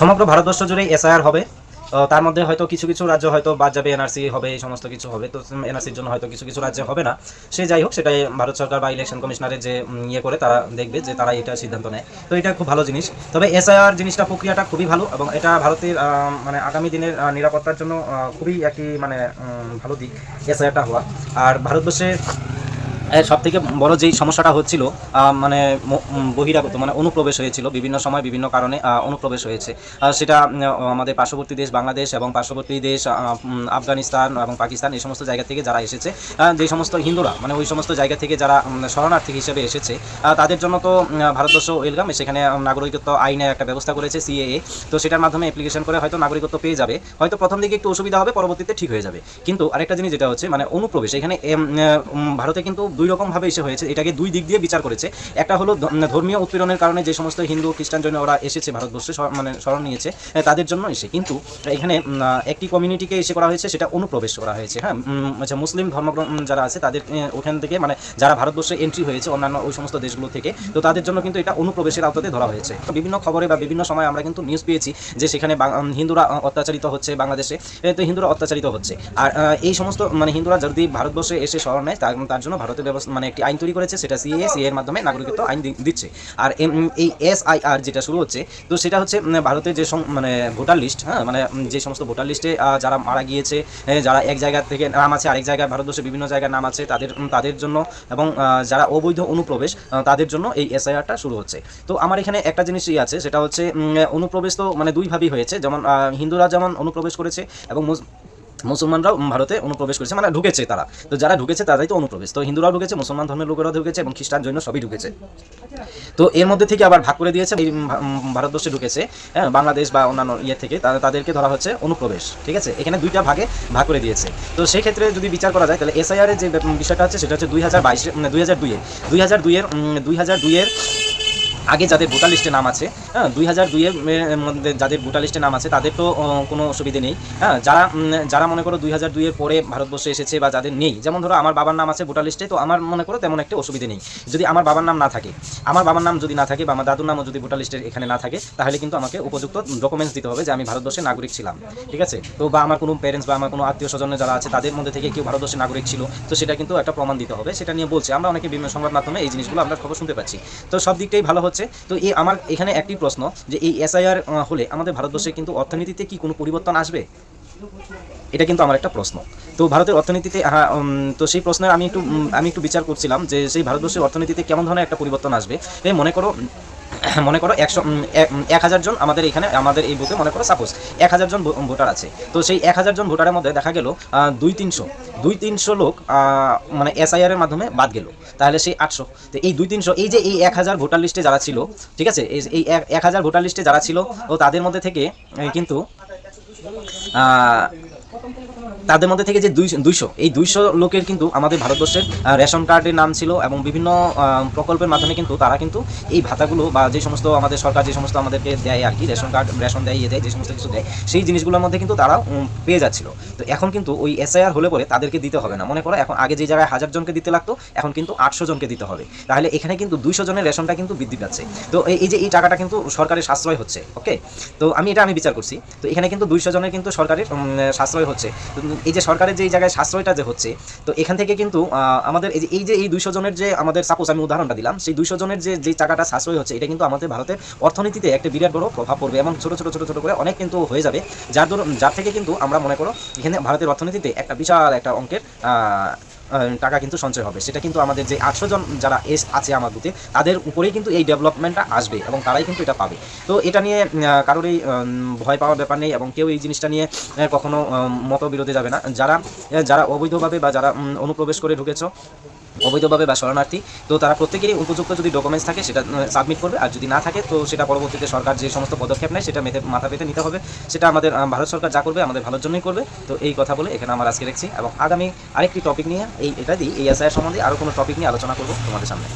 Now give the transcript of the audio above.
সমগ্র ভারতবর্ষ জুড়ে এসআইআর হবে। তার মধ্যে হয়তো কিছু কিছু রাজ্য হয়তো বাদ যাবে এনআরসি হবে, এই সমস্ত কিছু হবে। তো এনআরসির জন্য হয়তো কিছু কিছু রাজ্যে হবে না। সে যাই হোক, সেটাই ভারত সরকার বা ইলেকশন কমিশনারের যে ইয়ে করে, তারা দেখবে যে তারা এটা সিদ্ধান্ত নেয়। তো এটা খুব ভালো জিনিস। তবে এসআইআর জিনিসটা, প্রক্রিয়াটা খুবই ভালো এবং এটা ভারতের মানে আগামী দিনের নিরাপত্তার জন্য খুবই একটি মানে ভালো দিক এসআইআরটা হওয়া। আর ভারতবর্ষে সব থেকে বড় যেই সমস্যাটা হচ্ছিল মানে বহিরাগত মানে অনুপ্রবেশ হয়েছিল, বিভিন্ন সময় বিভিন্ন কারণে অনুপ্রবেশ হয়েছে। সেটা আমাদের পার্শ্ববর্তী দেশ বাংলাদেশ এবং পার্শ্ববর্তী দেশ আফগানিস্তান এবং পাকিস্তান, এই সমস্ত জায়গা থেকে যারা এসেছে যে সমস্ত হিন্দুরা মানে ওই সমস্ত জায়গা থেকে যারা শরণার্থী হিসেবে এসেছে তাদের জন্য তো ভারতবর্ষ ওয়েলকাম, সেখানে নাগরিকত্ব আইনে একটা ব্যবস্থা করেছে, সিএএ। তো সেটার মাধ্যমে অ্যাপ্লিকেশন করে হয়তো নাগরিকত্ব পেয়ে যাবে, হয়তো প্রথম দিকে একটু অসুবিধা হবে, পরবর্তীতে ঠিক হয়ে যাবে। কিন্তু আরেকটা জিনিস যেটা হচ্ছে মানে অনুপ্রবেশ, এখানে ভারতে কিন্তু দুই রকম ভাবে এসে হয়েছে। এটাকে দুই দিক দিয়ে বিচার করেছে। একটা হলো ধর্মীয় উৎপীড়নের কারণে যে সমস্ত হিন্দু, খ্রিস্টান জন্য ওরা এসেছে ভারতবর্ষে মানে শরণ নিয়েছে তাদের জন্য এসে। কিন্তু এখানে একটি কমিউনিটিকে এসে করা হয়েছে, সেটা অনুপ্রবেশ করা হয়েছে। হ্যাঁ আচ্ছা মুসলিম ধর্মগ্রন্থ যারা আছে, তাদের ওখান থেকে মানে যারা ভারতবর্ষে এন্ট্রি হয়েছে, অন্যান্য ওই সমস্ত দেশগুলো থেকে, তো তাদের জন্য কিন্তু এটা অনুপ্রবেশের আওতাতে ধরা হয়েছে। বিভিন্ন খবরে বা বিভিন্ন সময় আমরা কিন্তু নিউজ পেয়েছি যে সেখানে হিন্দুরা অত্যাচারিত হচ্ছে বাংলাদেশে তো হিন্দুরা অত্যাচারিত হচ্ছে। আর এই সমস্ত মানে হিন্দুরা যদি ভারতবর্ষে এসে শরণ নেয়, তার জন্য ভারতের ব্যবস্থা মানে একটি আইন তৈরি করেছে, সেটা সিএ সি এর মাধ্যমে নাগরিকত্ব আইন দিচ্ছে। আর এই এসআইআর যেটা শুরু হচ্ছে, তো সেটা হচ্ছে ভারতের যে মানে ভোটার লিস্ট হ্যাঁ মানে যে সমস্ত ভোটার লিস্টে যারা মারা গিয়েছে যারা এক জায়গা থেকে নাম আছে, আরেক জায়গায় ভারতবর্ষে বিভিন্ন জায়গায় নাম আছে, তাদের তাদের জন্য এবং যারা অবৈধ অনুপ্রবেশ তাদের জন্য এই এসআইআরটা শুরু হচ্ছে। তো আমার এখানে একটা জিনিসই আছে, সেটা হচ্ছে অনুপ্রবেশ তো মানে দুইভাবেই হয়েছে। যেমন হিন্দুরা যেমন অনুপ্রবেশ করেছে এবং মুসলমানরাও ভারতে অনুপ্রবেশ করেছে মানে ঢুকেছে তারা। তো যারা ঢুকেছে তারাই তো অনুপ্রবেশ। তো হিন্দুরাও ঢুকেছে, মুসলমান ধর্মের লোকেরাও ঢুকেছে এবং খ্রিস্টান জৈন সবই ঢুকেছে। তো এর মধ্যে থেকে আবার ভাগ করে দিয়েছে, এই ভারতবর্ষে ঢুকেছে হ্যাঁ বাংলাদেশ বা অন্যান্য ইয়ে থেকে। তাদেরকে ধরা হচ্ছে অনুপ্রবেশ, ঠিক আছে? এখানে দুইটা ভাগে ভাগ করে দিয়েছে। তো সেই ক্ষেত্রে যদি বিচার করা যায়, তাহলে এসআইআর এর যে বিষয়টা হচ্ছে সেটা হচ্ছে দুই হাজার বাইশে মানে দুই হাজার দুইয়ের দুই হাজার দুইয়ের দুই হাজার দুইয়ের আগে যাদের ভোটার লিস্টে নাম আছে হ্যাঁ দুই হাজার দুইয়ের মধ্যে যাদের ভোটার লিস্টে নাম আছে, তাদের তো কোনো অসুবিধে নেই। হ্যাঁ যারা যারা মনে করো দুই হাজার দুইয়ের পরে ভারতবর্ষে এসেছে বা যাদের নেই, যেমন ধরো আমার বাবার নাম আছে ভোটার লিস্টে, তো আমার মনে করো তেমন একটা অসুবিধে নেই। যদি আমার বাবার নাম না থাকে, আমার বাবার নাম যদি না থাকে বা আমার দাদুর নামও যদি ভোটার লিস্টে এখানে না থাকে, তাহলে কিন্তু আমাকে উপযুক্ত ডকুমেন্টস দিতে হবে যে আমি ভারতবর্ষের নাগরিক ছিলাম। ঠিক আছে? তো বা আমার কোনো প্যারেন্টস বা আমার কোনো আত্মীয় স্বজন যারা আছে, তাদের মধ্যে থেকে কেউ ভারতবর্ষের নাগরিক ছিল, তো সেটা কিন্তু একটা প্রমাণ দিতে হবে। সেটা নিয়ে বলছে। আমরা অনেকে বিভিন্ন সংবাদ মাধ্যমে এই জিনিসগুলো আমরা খবর শুনতে পাচ্ছি। তো সব দিকটাই ভালো হচ্ছে। তো এই আমার এখানে একটি প্রশ্ন যে এই এসআইআর হলে আমাদের ভারতবর্ষে কিন্তু অর্থনীতিতে কি কোনো পরিবর্তন আসবে? এটা কিন্তু আমার একটা প্রশ্ন। তো ভারতের অর্থনীতিতে তো সেই প্রশ্নের আমি একটু আমি একটু বিচার করছিলাম যে সেই ভারতবর্ষের অর্থনীতিতে কেমন ধরনের একটা পরিবর্তন আসবে। এই মনে করো মনে করো একশো এক- এক হাজার জন আমাদের এখানে, আমাদের এই বুথে মনে করো সাপোজ এক হাজার জন ভোটার আছে। তো সেই এক হাজার জন ভোটারের মধ্যে দেখা গেল দুই তিনশো। দুই তিনশো লোক মানে এসআইআর এর মাধ্যমে বাদ গেল। তাহলে সেই আটশো। তো এই দুই তিনশো এই যে এই এক হাজার ভোটার লিস্টে যারা ছিল, ঠিক আছে? এই- এক- হাজার ভোটার লিস্টে যারা ছিল ও তাদের মধ্যে থেকে কিন্তু তাদের মধ্যে থেকে যে দুইশো এই দুইশো লোকের কিন্তু আমাদের ভারতবর্ষের রেশন কার্ডের নাম ছিল এবং বিভিন্ন প্রকল্পের মাধ্যমে কিন্তু তারা কিন্তু এই ভাতাগুলো বা যে সমস্ত আমাদের সরকার যে সমস্ত আমাদেরকে দেয় আর কি, রেশন কার্ড, রেশন দেয় ইয়ে দেয়, যে সমস্ত কিছু দেয়, সেই জিনিসগুলোর মধ্যে কিন্তু তারা পেয়ে যাচ্ছিল। তো এখন কিন্তু ওই এসআইআর হলে পরে তাদেরকে দিতে হবে না। মনে করো এখন আগে যে জায়গায় হাজার জনকে দিতে লাগতো, এখন কিন্তু আটশো জনকে দিতে হবে। তাহলে এখানে কিন্তু দুইশো জনের রেশনটা কিন্তু বৃদ্ধি পাচ্ছে। তো এই যে এই টাকাটা কিন্তু সরকারের সাশ্রয় হচ্ছে, ওকে? তো আমি এটা আমি বিচার করছি। তো এখানে কিন্তু দুইশো জনের কিন্তু সরকারের সাশ্রয় হচ্ছে। এই যে সরকারের যে এই জায়গায় সাশ্রয়টা যে হচ্ছে, তো এখান থেকে কিন্তু আমাদের এই যে এই যে, এই দুইশো জনের যে আমাদের সাপোজ আমি উদাহরণটা দিলাম, সেই দুইশো জনের যে যে টাকাটা সাশ্রয় হচ্ছে, এটা কিন্তু আমাদের ভারতের অর্থনীতিতে একটা বিরাট বড় প্রভাব পড়বে এবং ছোটো ছোটো ছোটো ছোটো করে অনেক কিন্তু হয়ে যাবে। যার যার থেকে কিন্তু আমরা মনে করো, এখানে ভারতের অর্থনীতিতে একটা বিশাল একটা অঙ্কের টাকা কিন্তু সঞ্চয় হবে। সেটা কিন্তু আমাদের যে আটশো জন যারা এস আছে আমার বুথে, তাদের উপরেই কিন্তু এই ডেভেলপমেন্টটা আসবে এবং তারাই কিন্তু এটা পাবে। তো এটা নিয়ে কারোরই ভয় পাওয়ার ব্যাপার নেই এবং কেউ এই জিনিসটা নিয়ে কখনো মতবিরোধে যাবে না। যারা যারা অবৈধভাবে বা যারা অনুপ্রবেশ করে ঢুকেছ অবৈধভাবে বা শরণার্থী, তো তারা প্রত্যেকেরই উপযুক্ত যদি ডকুমেন্টস থাকে সেটা সাবমিট করবে। আর যদি না থাকে, তো সেটা পরবর্তীতে সরকার যে সমস্ত পদক্ষেপ নেয় সেটা মেতে, মাথা পেতে নিতে হবে। সেটা আমাদের ভারত সরকার যা করবে, আমাদের ভালোর জন্যই করবে। তো এই কথা বলে এখানে আমার আজকে রাখছি এবং আগামী আরেকটি টপিক নিয়ে এই, এটা দিই। এই এসআইয়ের সম্বন্ধে আরও কোনো টপিক নিয়ে আলোচনা করব তোমাদের সামনে।